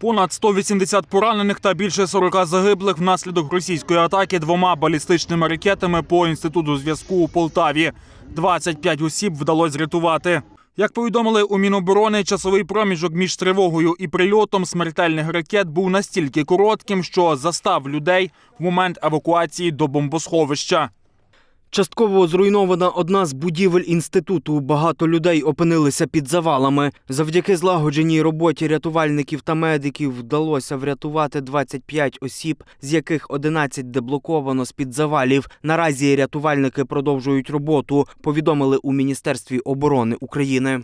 Понад 180 поранених та більше 40 загиблих внаслідок російської атаки двома балістичними ракетами по інституту зв'язку у Полтаві. 25 осіб вдалося зрятувати. Як повідомили у Міноборони, часовий проміжок між тривогою і прильотом смертельних ракет був настільки коротким, що застав людей в момент евакуації до бомбосховища. Частково зруйнована одна з будівель інституту. Багато людей опинилися під завалами. Завдяки злагодженій роботі рятувальників та медиків вдалося врятувати 25 осіб, з яких 11 деблоковано з під завалів. Наразі рятувальники продовжують роботу. Повідомили у міністерстві оборони України.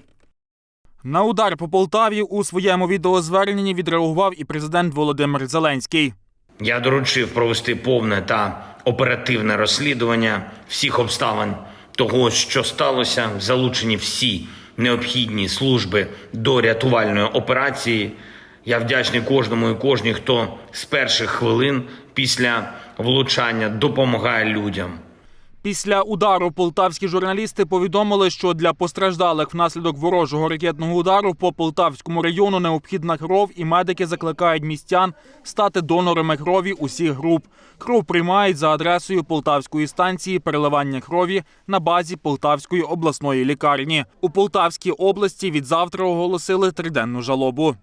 На удар по Полтаві у своєму відеозверненні відреагував і президент Володимир Зеленський. Я доручив провести повне та оперативне розслідування всіх обставин того, що сталося, залучені всі необхідні служби до рятувальної операції. Я вдячний кожному і кожній, хто з перших хвилин після влучання допомагає людям. Після удару полтавські журналісти повідомили, що для постраждалих внаслідок ворожого ракетного удару по полтавському району необхідна кров, і медики закликають містян стати донорами крові усіх груп. Кров приймають за адресою полтавської станції переливання крові на базі Полтавської обласної лікарні. У Полтавській області від завтра оголосили триденну жалобу.